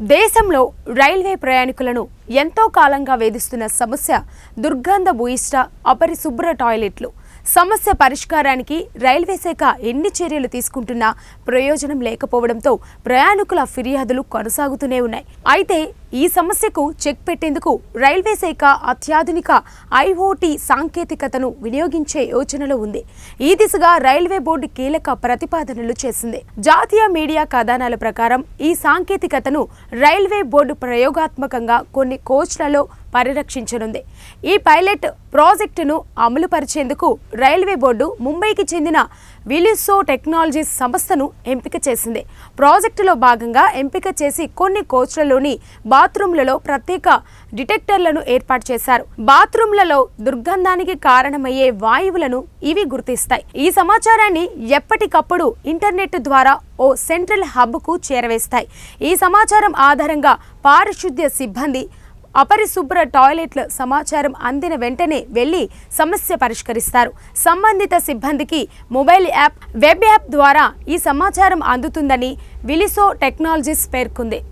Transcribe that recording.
దేశంలో రైల్వే ప్రయాణికులను ఎంతో కాలంగా వేధిస్తున్న సమస్య దుర్గంధ భూయిష్ట అపరిశుభ్ర టాయిలెట్లు. సమస్య పరిష్కారానికి రైల్వే శాఖ ఎన్ని చర్యలు తీసుకుంటున్నా ప్రయోజనం లేకపోవడంతో ప్రయాణికుల ఫిర్యాదులు కొనసాగుతూనే ఉన్నాయి. అయితే ఈ సమస్యకు చెక్ పెట్టేందుకు రైల్వే శాఖ అత్యాధునిక ఐఓటీ సాంకేతికతను వినియోగించే యోచనలో ఉంది. ఈ దిశగా రైల్వే బోర్డు కీలక ప్రతిపాదనలు చేసింది. జాతీయ మీడియా కథనాల ప్రకారం ఈ సాంకేతికతను రైల్వే బోర్డు ప్రయోగాత్మకంగా కొన్ని కోచ్లలో పరిరక్షించనుంది. ఈ పైలట్ ప్రాజెక్టును అమలు పరిచేందుకు రైల్వే బోర్డు ముంబైకి చెందిన విలిసో టెక్నాలజీస్ సంస్థను ఎంపిక చేసింది. ప్రాజెక్టులో భాగంగా ఎంపిక చేసి కొన్ని కోచ్లలోని బాత్రూంలలో ప్రత్యేక డిటెక్టర్లను ఏర్పాటు చేశారు. బాత్రూంలలో దుర్గంధానికి కారణమయ్యే వాయువులను ఇవి గుర్తిస్తాయి. ఈ సమాచారాన్ని ఎప్పటికప్పుడు ఇంటర్నెట్ ద్వారా ఓ సెంట్రల్ హబ్కు చేరవేస్తాయి. ఈ సమాచారం ఆధారంగా పారిశుద్ధ్య సిబ్బంది అపరిశుభ్ర టాయిలెట్ల సమాచారం అందిన వెంటనే వెళ్ళి సమస్య పరిష్కరిస్తారు. సంబంధిత సిబ్బందికి మొబైల్ యాప్ వెబ్ యాప్ ద్వారా ఈ సమాచారం అందుతుందని విలిసో టెక్నాలజీస్ పేర్కొంది.